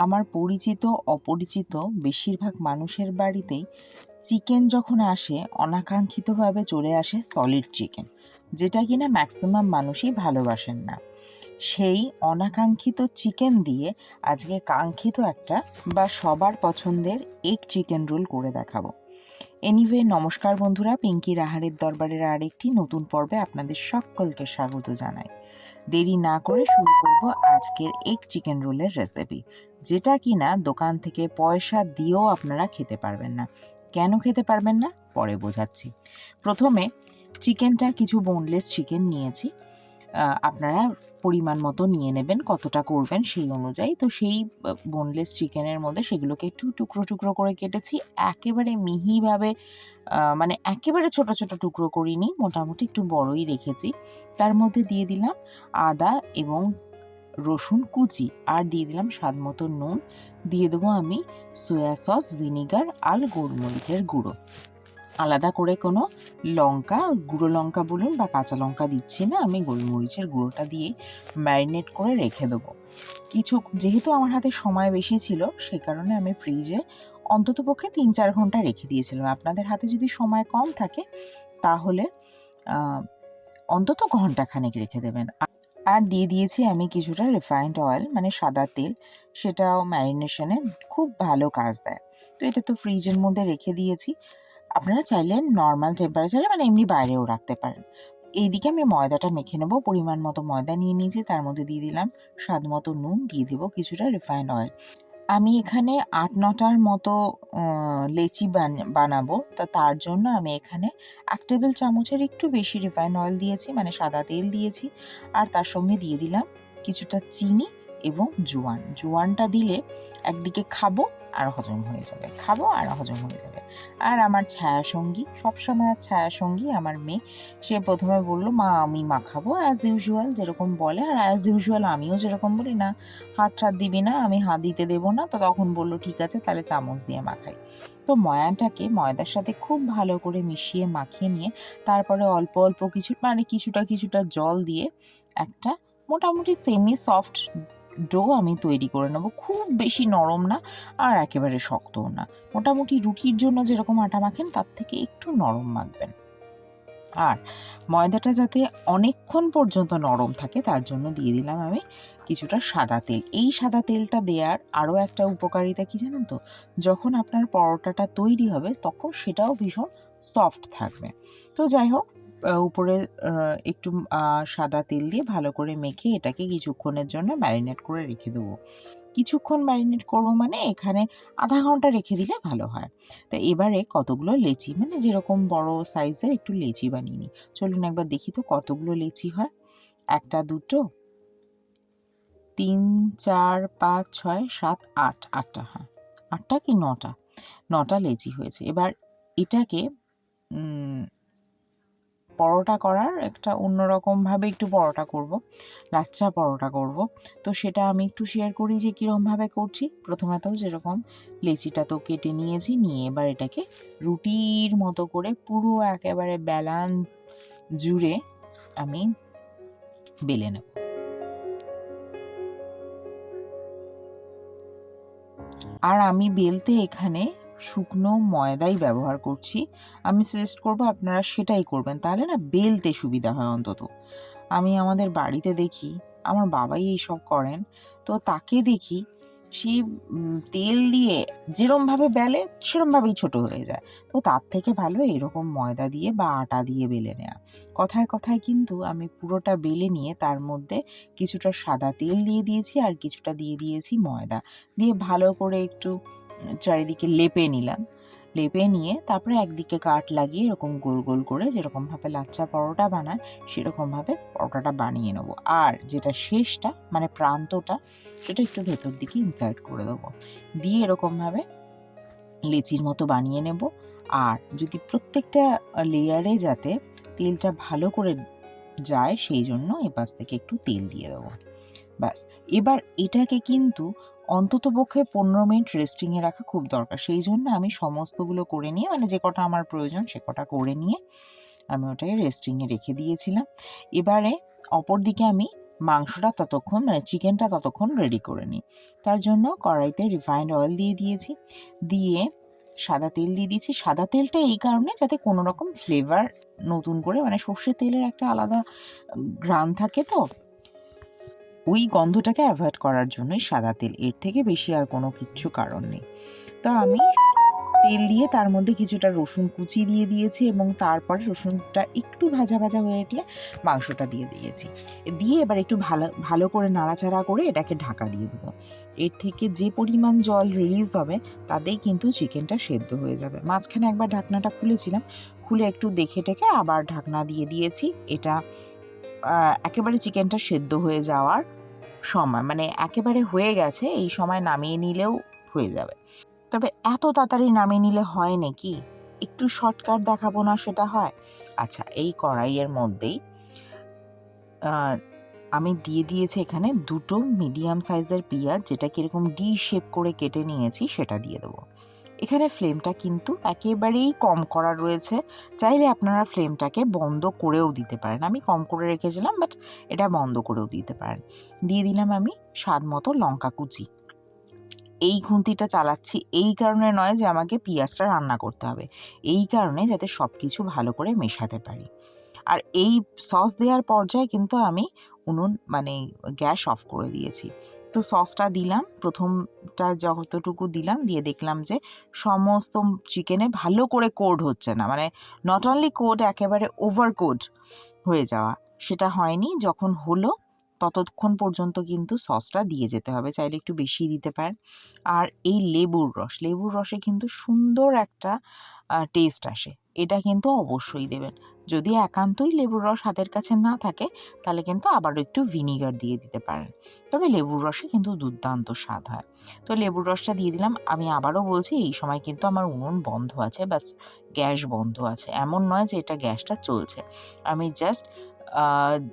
আমার পরিচিত, অপরিচিত বেশিরভাগ মানুষের বাড়িতেই চিকেন যখন আসে, অনাকাঙ্ক্ষিতভাবে চলে আসে সলিড চিকেন যেটা কিনা ম্যাক্সিমাম মানুষই ভালোবাসেন না। সেই অনাকাঙ্ক্ষিত চিকেন দিয়ে আজকে কাঙ্ক্ষিত একটা বা সবার পছন্দের এগ চিকেন রোল করে দেখাবো। এনিওয়ে নমস্কার বন্ধুরা, পিঙ্কি রাহারের দরবারের আরেকটি নতুন পর্বে আপনাদের সকলকে স্বাগত জানাই। দেরি না করে শুরু করব আজকের এগ চিকেন রোলের রেসিপি যেটা কিনা দোকান থেকে পয়সা দিয়েও আপনারা খেতে পারবেন না। কেন খেতে পারবেন না? পরে বোঝাচ্ছি। প্রথমে চিকেনটা কিছু বোনলেস চিকেন নিয়েছি। আপনারা পরিমাণ মতো নিয়ে নেবেন, কতটা করবেন সেই অনুযায়ী। তো সেই বোনলেস চিকেনের মধ্যে সেগুলোকে একটু টুকরো টুকরো করে কেটেছি। একেবারে মিহিভাবে মানে একেবারে ছোট ছোট টুকরো করিনি, মোটামুটি একটু বড়ই রেখেছি। তার মধ্যে দিয়ে দিলাম আদা এবং রসুন কুচি আর দিয়ে দিলাম স্বাদ মতো নুন। দিয়ে দেবো আমি সয়া সস, ভিনিগার আর গোলমরিচের গুঁড়ো। আলাদা করে কোনো লঙ্কা, গুঁড়ো লঙ্কা বলুন বা কাঁচা লঙ্কা দিচ্ছি না, আমি গোলমরিচের গুঁড়োটা দিয়ে ম্যারিনেট করে রেখে দেবো। কিছু, যেহেতু আমার হাতে সময় বেশি ছিল, সে কারণে আমি ফ্রিজে অন্তত পক্ষে তিন চার ঘণ্টা রেখে দিয়েছিলাম। আপনাদের হাতে যদি সময় কম থাকে, তাহলে অন্তত ঘন্টাখানেক রেখে দেবেন। আর দিয়ে দিয়েছি আমি কিছুটা রিফাইন্ড অয়েল মানে সাদা তেল, সেটাও ম্যারিনেশনে খুব ভালো কাজ দেয়। তো এটা তো ফ্রিজের মধ্যে রেখে দিয়েছি। আপনারা চাইলে নর্মাল টেম্পারেচারে মানে এমনি বাইরেও রাখতে পারেন। এইদিকে আমি ময়দাটা মেখে নেব। পরিমাণ মতো ময়দা নিয়ে নিয়েছি, তার মধ্যে দিয়ে দিলাম স্বাদ মতো নুন, দিয়ে দেবো কিছুটা রিফাইন্ড অয়েল আমি এখানে আট নটার মতো লেচি বান- বানাবো। তা তার জন্য আমি এখানে এক টেবিল চামচের একটু বেশি রিফাইন অয়েল দিয়েছি মানে সাদা তেল দিয়েছি। আর তার সঙ্গে দিয়ে দিলাম কিছুটা চিনি এবং জোয়ান। জোয়ানটা দিলে একদিকে খাব আর হজম হয়ে যাবে। খাব আর হজম হয়ে যাবে। আর আমার ছায়া সঙ্গী সবসময় ছায়া সঙ্গী আমার মেয়ে, সে প্রথমে বলল, মা, আমি মাখাবো অ্যাজ ইউজুয়াল যেরকম বলে। আর অ্যাজ ইউজুয়াল আমিও যেরকম বলি না, হাত টাত দিবি না, আমি হাত দিতে দেবো না। তো তখন বলল, ঠিক আছে, তাহলে চামচ দিয়ে মাখাই তো ময়াটাকে ময়দার সাথে খুব ভালো করে মিশিয়ে, মাখিয়ে নিয়ে, তারপরে অল্প অল্প কিছু মানে কিছুটা কিছুটা জল দিয়ে একটা মোটামুটি সেমি সফট ডো আমি তৈরি করে নেব। খুব বেশি নরম না আর একেবারে শক্তও না। মোটামুটি রুটির জন্য যেরকম আটা মাখেন, তার থেকে একটু নরম মাখবেন। আর ময়দাটা যাতে অনেকক্ষণ পর্যন্ত নরম থাকে, তার জন্য দিয়ে দিলাম আমি কিছুটা সাদা তেল। এই সাদা তেলটা দেওয়ার আরও একটা উপকারিতা কি জানেন তো? যখন আপনার পরোটাটা তৈরি হবে, তখন সেটাও ভীষণ সফট থাকবে। তো যাই হোক উপরে একটু সাদা তেল দিয়ে ভালো করে মেখে এটাকে কিছুক্ষণের জন্য ম্যারিনেট করে রেখে দেবো। কিছুক্ষণ ম্যারিনেট করব মানে এখানে আধা ঘণ্টা রেখে দিলে ভালো হয়। তো এবারে কতগুলো লেচি মানে যেরকম বড় সাইজের একটু লেচি বানিয়ে নিই। চলুন একবার দেখি তো কতগুলো লেচি হয়। একটা, দুটো, তিন, চার, পাঁচ, ছয়, সাত, আট, আটটা হ্যাঁ। আটটা কি নটা? নটা লেচি হয়েছে। এবার এটাকে পরোটা করার একটা অন্যরকমভাবে একটু পরোটা করব লাচ্চা পরোটা করব। তো সেটা আমি একটু শেয়ার করি যে কীরকমভাবে করছি। প্রথমে তো যেরকম লেচিটা তো কেটে নিয়েছি, নিয়ে এবার এটাকে রুটির মতো করে পুরো একেবারে বেলান জুড়ে আমি বেলে নেব। আর আমি বেলতে এখানে শুকনো ময়দাই ব্যবহার করছি। আমি সাজেস্ট করব আপনারা সেটাই করবেন, তাহলে না বেলতে সুবিধা হয় অন্তত। আমি আমাদের বাড়িতে দেখি, আমার বাবাই এইসব করেন, তো তাকে দেখি সে তেল দিয়ে যেরমভাবে বেলে সেরমভাবেই ছোট হয়ে যায়। তো তার থেকে ভালো এরকম ময়দা দিয়ে বা আটা দিয়ে বেলে নেওয়া কথায় কথায় কিন্তু আমি পুরোটা বেলে নিয়ে তার মধ্যে কিছুটা সাদা তেল দিয়ে দিয়েছি আর কিছুটা দিয়ে দিয়েছি ময়দা। দিয়ে ভালো করে একটু চারিদিকে লেপে নিলাম। লেপে নিয়ে তারপরে একদিকে কাঠ লাগিয়ে এরকম গোল গোল করে যেরকমভাবে লাচ্চা পরোটা বানায় সেরকমভাবে পরোটাটা বানিয়ে নেব। আর যেটা শেষটা মানে প্রান্তটা, সেটা একটু ভেতর দিকে ইনসার্ট করে দেবো। দিয়ে এরকমভাবে লেচির মতো বানিয়ে নেব। আর যদি প্রত্যেকটা লেয়ারে যাতে তেলটা ভালো করে যায়, সেই জন্য এপাশ থেকে একটু তেল দিয়ে দেবো। ব্যাস। এবার এটাকে কিন্তু অন্তত পক্ষে পনেরো মিনিট রেস্টিংয়ে রাখা খুব দরকার। সেই জন্য আমি সমস্তগুলো করে নিয়ে মানে যে কটা আমার প্রয়োজন সে কটা করে নিয়ে আমি ওটাকে রেস্টিংয়ে রেখে দিয়েছিলাম। এবারে অপর দিকে আমি মাংসটা ততক্ষণ মানে চিকেনটা ততক্ষণ রেডি করে নিই। তার জন্য কড়াইতে রিফাইন্ড অয়েল দিয়ে দিয়েছি। দিয়ে সাদা তেল দিয়ে দিয়েছি। সাদা তেলটা এই কারণে যাতে কোনো রকম ফ্লেভার নতুন করে মানে সর্ষের তেলের একটা আলাদা গ্রান থাকে তো ওই গন্ধটাকে অ্যাভয়েড করার জন্যই সাদা তেল। এর থেকে বেশি আর কোনো কিচ্ছু কারণ নেই। তো আমি তেল দিয়ে তার মধ্যে কিছুটা রসুন কুচি দিয়ে দিয়েছি এবং তারপরে রসুনটা একটু ভাজা ভাজা হয়ে উঠলে মাংসটা দিয়ে দিয়েছি। দিয়ে এবার একটু ভালো ভালো করে নাড়াচাড়া করে এটাকে ঢাকা দিয়ে দেবো। এর থেকে যে পরিমাণ জল রিলিজ হবে, তাতেই কিন্তু চিকেনটা সেদ্ধ হয়ে যাবে। মাঝখানে একবার ঢাকনাটা খুলেছিলাম, খুলে একটু দেখে টেকে আবার ঢাকনা দিয়ে দিয়েছি। এটা একেবারে চিকেনটা সেদ্ধ হয়ে যাওয়ার সময় মানে একেবারে হয়ে গেছে, এই সময় নামিয়ে নিলেও হয়ে যাবে। তবে এত তাড়াতাড়ি নামিয়ে নিলে হয় নাকি একটু শর্টকাট দেখাবো না সেটা হয়? আচ্ছা এই কড়াইয়ের মধ্যেই আমি দিয়ে দিয়েছি এখানে দুটো মিডিয়াম সাইজের পেঁয়াজ, যেটা কীরকম ডি শেপ করে কেটে নিয়েছি, সেটা দিয়ে দেবো। এখানে ফ্লেমটা কিন্তু একেবারেই কম করা রয়েছে। চাইলে আপনারা ফ্লেমটাকে বন্ধ করেও দিতে পারেন। আমি কম করে রেখেছিলাম বাট এটা বন্ধ করেও দিতে পারেন। দিয়ে দিলাম আমি স্বাদ মতো লঙ্কা কুচি। এই খুন্তিটা চালাচ্ছি এই কারণে নয় যে আমাকে পেঁয়াজটা রান্না করতে হবে। এই কারণে যাতে সব কিছু ভালো করে মেশাতে পারি। আর এই সস দেওয়ার পর্যায়ে কিন্তু আমি উনুন মানে গ্যাস অফ করে দিয়েছি। তো সসটা দিলাম। প্রথমটা যতটুকু দিলাম, দিয়ে দেখলাম যে সমস্ত চিকেনে ভালো করে কোড হচ্ছে না। মানে নট অনলি কোড একেবারে ওভার কোড হয়ে যাওয়া। সেটা হয়নি, যখন হলো ততক্ষণ পর্যন্ত কিন্তু সসটা দিয়ে যেতে হবে। চাইলে একটু বেশি দিতে পারেন। আর এই লেবুর রস, লেবুর রসে কিন্তু সুন্দর একটা টেস্ট আসে। এটা কিন্তু অবশ্যই দেবেন। যদি একান্তই লেবুর রস হাতের কাছে না থাকে, তাহলে কিন্তু আবারও একটু ভিনিগার দিয়ে দিতে পারেন। তবে লেবুর রসে কিন্তু দুর্দান্ত স্বাদ হয়। তো লেবুর রসটা দিয়ে দিলাম। আমি আবারও বলছি, এই সময় কিন্তু আমার উনুন বন্ধ আছে, ব্যাস, গ্যাস বন্ধ আছে। এমন নয় যে এটা গ্যাসটা চলছে। আমি জাস্ট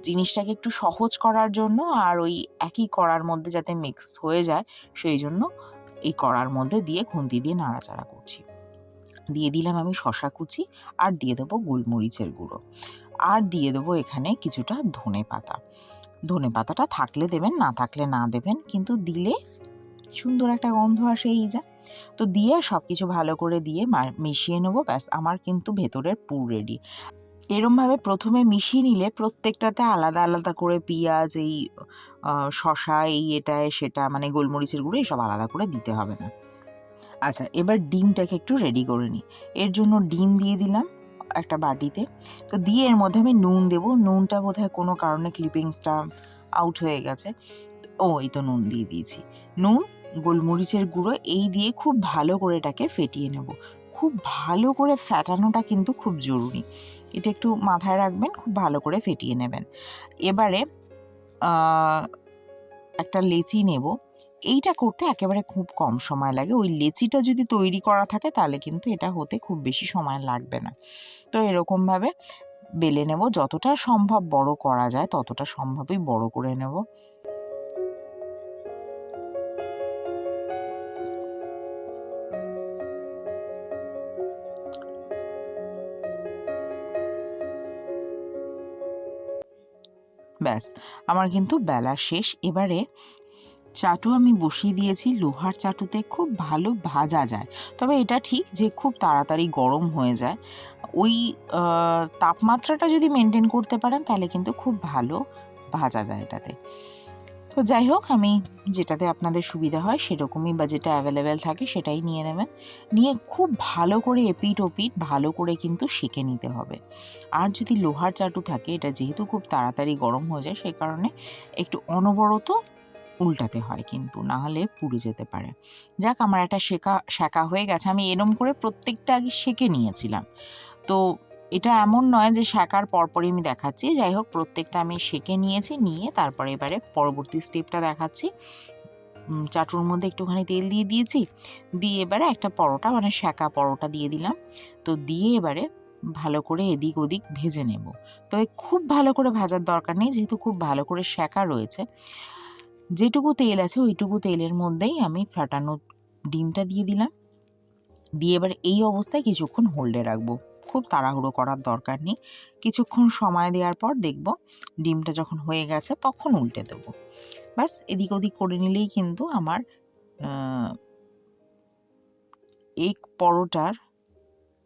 জিনিসটাকে একটু সহজ করার জন্য আর ওই একই কড়ার মধ্যে যাতে মিক্স হয়ে যায়, সেই জন্য এই কড়ার মধ্যে দিয়ে খুন্তি দিয়ে নাড়াচাড়া করছি। দিয়ে দিলাম আমি শশা কুচি আর দিয়ে দেবো গোলমরিচের গুঁড়ো। আর দিয়ে দেবো এখানে কিছুটা ধনে পাতা। ধনে পাতাটা থাকলে দেবেন, না থাকলে না দেবেন, কিন্তু দিলে সুন্দর একটা গন্ধ আসে এই যা। তো দিয়ে সব কিছু ভালো করে দিয়ে মিশিয়ে নেব, ব্যাস, আমার কিন্তু ভেতরের পুর রেডি এরমভাবে প্রথমে মিশিয়ে নিলে প্রত্যেকটাতে আলাদা আলাদা করে পেঁয়াজ, এই শসা, এই এটায় সেটা মানে গোলমরিচের গুঁড়ো, এসব আলাদা করে দিতে হবে না। আচ্ছা এবার ডিমটাকে একটু রেডি করে নিই এর জন্য ডিম দিয়ে দিলাম একটা বাটিতে। তো দিয়ে এর মধ্যে আমি নুন দেবো। নুনটা বোধহয় কোনো কারণে ক্লিপিংসটা আউট হয়ে গেছে। ও, এই তো নুন দিয়ে দিয়েছি। নুন, গোলমরিচের গুঁড়ো, এই দিয়ে খুব ভালো করে এটাকে ফেটিয়ে নেব। খুব ভালো করে ফ্যাটানোটা কিন্তু খুব জরুরি। এটা একটু মাথায় রাখবেন, খুব ভালো করে ফেটিয়ে নেবেন। এবারে একটা লেচি নেব। এইটা করতে একেবারে খুব কম সময় লাগে। ওই লেচিটা যদি তৈরি করা থাকে, তাহলে কিন্তু এটা হতে খুব বেশি সময় লাগবে না। তো এরকমভাবে বেলে নেব। যতটা সম্ভব বড় করা যায়, ততটা সম্ভবই বড় করে নেব। ব্যাস, আমার কিন্তু বেলা শেষ। এবারে চাটু আমি বসিয়ে দিয়েছি, লোহার চাটুতে খুব ভালো ভাজা যায়। তবে এটা ঠিক যে খুব তাড়াতাড়ি গরম হয়ে যায়। ওই তাপমাত্রাটা যদি মেনটেন করতে পারেন, তাহলে কিন্তু খুব ভালো ভাজা যায় এটাতে। তো যাই হোক, আমি যেটাতে আপনাদের সুবিধা হয় সেরকমই বা যেটা অ্যাভেলেবেল থাকে সেটাই নিয়ে নেবেন। নিয়ে খুব ভালো করে এপিট ওপিট ভালো করে কিন্তু সেঁকে নিতে হবে। আর যদি লোহার চাটু থাকে, এটা যেহেতু খুব তাড়াতাড়ি গরম হয়ে যায় সেই কারণে একটু অনবরত উল্টাতে হয় কিন্তু, না হলে পুড়ে যেতে পারে। যাক, আমার একটা শেখা শেখা হয়ে গেছে। আমি এরম করে প্রত্যেকটা আগে সেঁকে নিয়েছিলাম। তো এটা এমন নয় যে শেখার পরপরই আমি দেখাচ্ছি। যাই হোক, প্রত্যেকটা আমি সেঁকে নিয়েছি, নিয়ে তারপরে এবারে পরবর্তী স্টেপটা দেখাচ্ছি। চাটুর মধ্যে একটুখানি তেল দিয়ে দিয়েছি। দিয়ে এবারে একটা পরোটা মানে শেঁকা পরোটা দিয়ে দিলাম। তো দিয়ে এবারে ভালো করে এদিক ওদিক ভেজে নেব। তবে খুব ভালো করে ভাজার দরকার নেই, যেহেতু খুব ভালো করে শেঁকা রয়েছে। যেটুকু তেল আছে ওইটুকু তেলের মধ্যেই আমি ফাটানো ডিমটা দিয়ে দিলাম। দিয়ে এবার এই অবস্থায় কিছুক্ষণ হোল্ডে রাখব। খুব তাড়াহুড়ো করার দরকার নেই। কিছুক্ষণ সময় দেওয়ার পর দেখব ডিমটা যখন হয়ে গেছে তখন উল্টে দেবো। ব্যাস, এদিক ওদিক করে নিলেই কিন্তু আমার এগ পরোটার,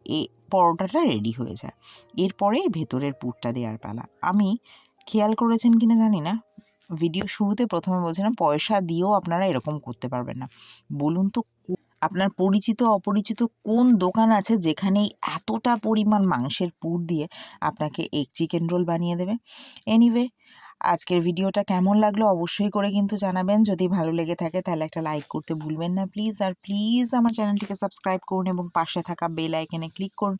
এ পরোটাটা রেডি হয়ে যায়। এরপরে ভেতরের পুরটা দেওয়ার পালা। আমি খেয়াল করেছেন কিনা জানি না। ভিডিও শুরুতে প্রথমে বলছিলাম, পয়সা দিয়েও আপনারা এরকম করতে পারবেন না। বলুন তো আপনার পরিচিত, অপরিচিত কোন দোকান আছে যেখানে এতটা পরিমাণ মাংসের পুর দিয়ে আপনাকে এগ চিকেন রোল বানিয়ে দেবে? এনিওয়ে আজকের ভিডিওটা কেমন লাগল অবশ্যই করে কিন্তু জানাবেন। যদি ভালো লেগে থাকে তাহলে একটা লাইক করতে ভুলবেন না প্লিজ আর প্লিজ আমার চ্যানেলটিকে সাবস্ক্রাইব করুন এবং পাশে থাকা বেল আইকনে ক্লিক করুন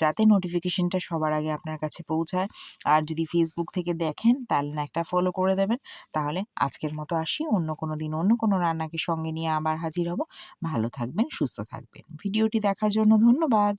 যাতে নোটিফিকেশনটা সবার আগে আপনার কাছে পৌঁছায়। আর যদি ফেসবুক থেকে দেখেন তাহলে না একটা ফলো করে দেবেন। তাহলে আজকের মতো আসি। অন্য কোনো দিন অন্য কোনো রান্নাকে সঙ্গে নিয়ে আবার হাজির হব। ভালো থাকবেন, সুস্থ থাকবেন। ভিডিওটি দেখার জন্য ধন্যবাদ।